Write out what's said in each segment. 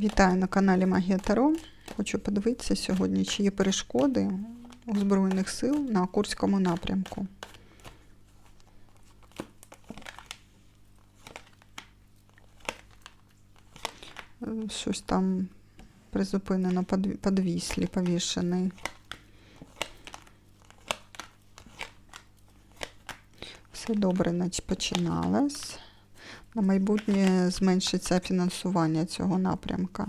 Вітаю на каналі Магія Таро. Хочу подивитися сьогодні, чи є перешкоди у Збройних сил на Курському напрямку. Щось там призупинено подві- подвіслі, повішений. Все добре нач- починалось. На майбутнє зменшиться фінансування цього напрямка.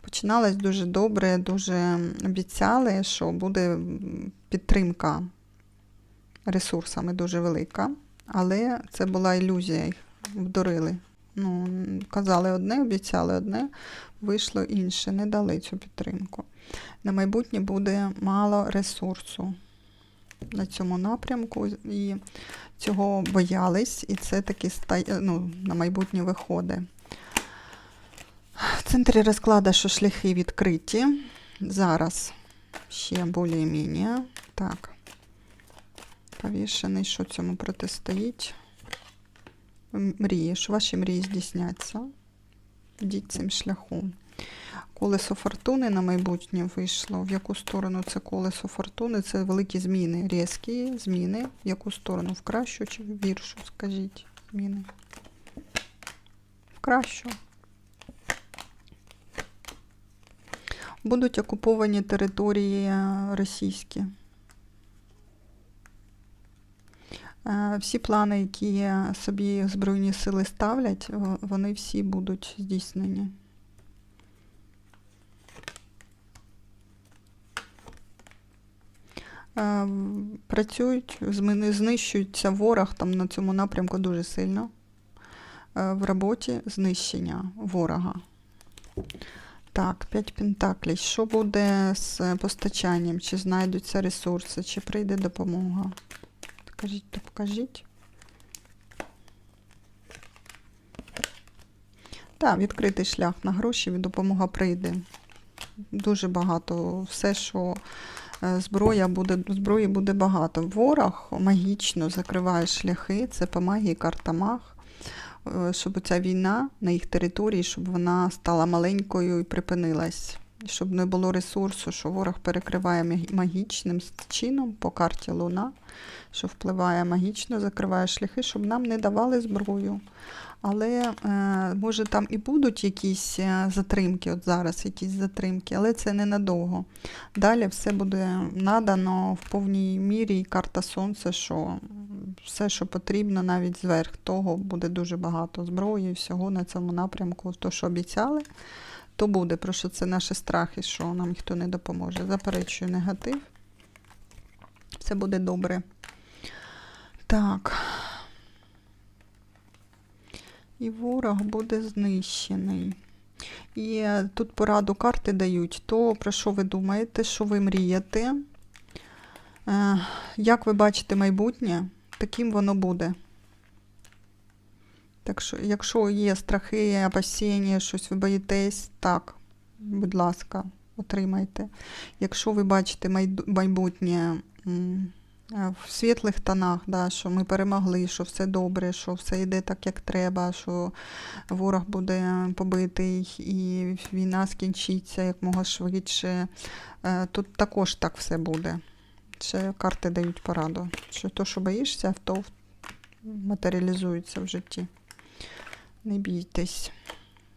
Починалось дуже добре, дуже обіцяли, що буде підтримка ресурсами дуже велика, але це була ілюзія, їх вдурили. Ну, казали одне, обіцяли одне, вийшло інше, не дали цю підтримку. На майбутнє буде мало ресурсу на цьому напрямку, і цього боялись, і це таки ну, на майбутнє виходить. В центрі розкладу, що шляхи відкриті. Зараз ще більш-менш. Так. Повішений, що цьому протистоїть. Мрії, що ваші мрії здійсняться. Йдіть цим шляхом. Колесо фортуни на майбутнє вийшло. В яку сторону це колесо фортуни? Це великі зміни, різкі зміни. В яку сторону? В кращу чи в гіршу, скажіть, зміни? В кращу. Будуть окуповані території е, російські. Е, Всі плани, які собі Збройні сили ставлять, вони всі будуть здійснені. Е, в- Працюють, знищується ворог там на цьому напрямку дуже сильно. Е, В роботі знищення ворога. Так, 5 пентаклей. Що буде з постачанням? Чи знайдуться ресурси, чи прийде допомога? Скажіть, то покажіть. Так, відкритий шлях на гроші, допомога прийде. Дуже багато. Все, що е, зброя буде, зброї буде багато. Ворог магічно закриває шляхи, це по магії картамах, е, щоб ця війна на їх території, щоб вона стала маленькою і припинилась. Щоб не було ресурсу, що ворог перекриває магічним чином по карті Луна, що впливає магічно, закриває шляхи, щоб нам не давали зброю. Але е, може там і будуть якісь е, затримки, от зараз якісь затримки, але це ненадовго. Далі все буде надано в повній мірі, і карта Сонця, що все, що потрібно, навіть зверх того, буде дуже багато зброї, всього на цьому напрямку. То, що обіцяли, то буде. Про що це наші страхи, що нам ніхто не допоможе. Заперечую негатив. Все буде добре. Так. І ворог буде знищений. І е, тут пораду карти дають, то про що ви думаєте, що ви мрієте, е, як ви бачите майбутнє, таким воно буде. Так що, якщо є страхи, опасіння, щось ви боїтесь, так, будь ласка, отримайте. Якщо ви бачите майбутнє е, в світлих тонах, да, що ми перемогли, що все добре, що все йде так, як треба, що ворог буде побитий і війна скінчиться якмога швидше. Е, Тут також так все буде. Ще карти дають пораду. Що то, що боїшся, то матеріалізується в житті. Не бійтесь.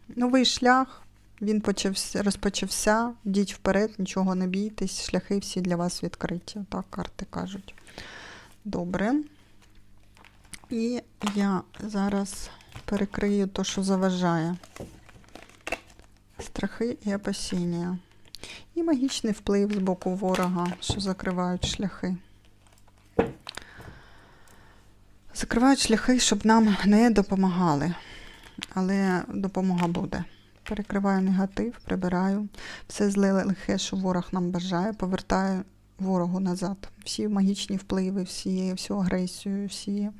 Новий шлях, він почався, розпочався. Йдіть вперед, нічого не бійтесь, шляхи всі для вас відкриті. Так карти кажуть. Добре. І я зараз перекрию то, що заважає. Страхи і опасіння. І магічний вплив з боку ворога, що закривають шляхи. Закривають шляхи, щоб нам не допомагали. Але допомога буде. Перекриваю негатив, прибираю. Все зле лихе, що ворог нам бажає, повертаю ворогу назад. Всі магічні впливи, всі, всю агресію, всі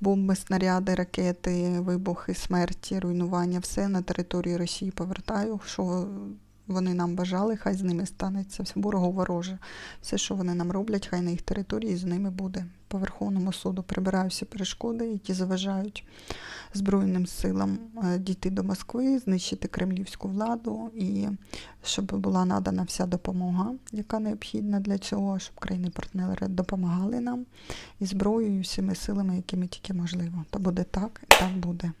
бомби, снаряди, ракети, вибухи, смерті, руйнування, все на території Росії повертаю, що вони нам бажали, хай з ними станеться. Все ворогу вороже. Все, що вони нам роблять, хай на їх території з ними буде. По Верховному суду прибираю всі перешкоди, які заважають Збройним силам е, дійти до Москви, знищити кремлівську владу і щоб була надана вся допомога, яка необхідна для цього, щоб країни-партнери допомагали нам і зброєю, всіми силами, якими тільки можливо. То буде так, і так буде.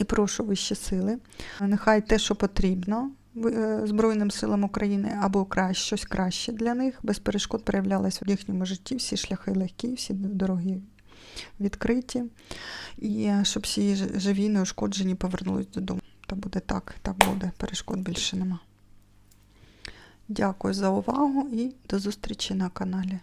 І прошу вищі сили. Нехай те, що потрібно е, Збройним силам України або краще, щось краще для них, без перешкод проявлялось в їхньому житті, всі шляхи легкі, всі дороги відкриті. І е, щоб всі живі, неушкоджені повернулись додому. То буде так, так буде. Перешкод більше нема. Дякую за увагу і до зустрічі на каналі.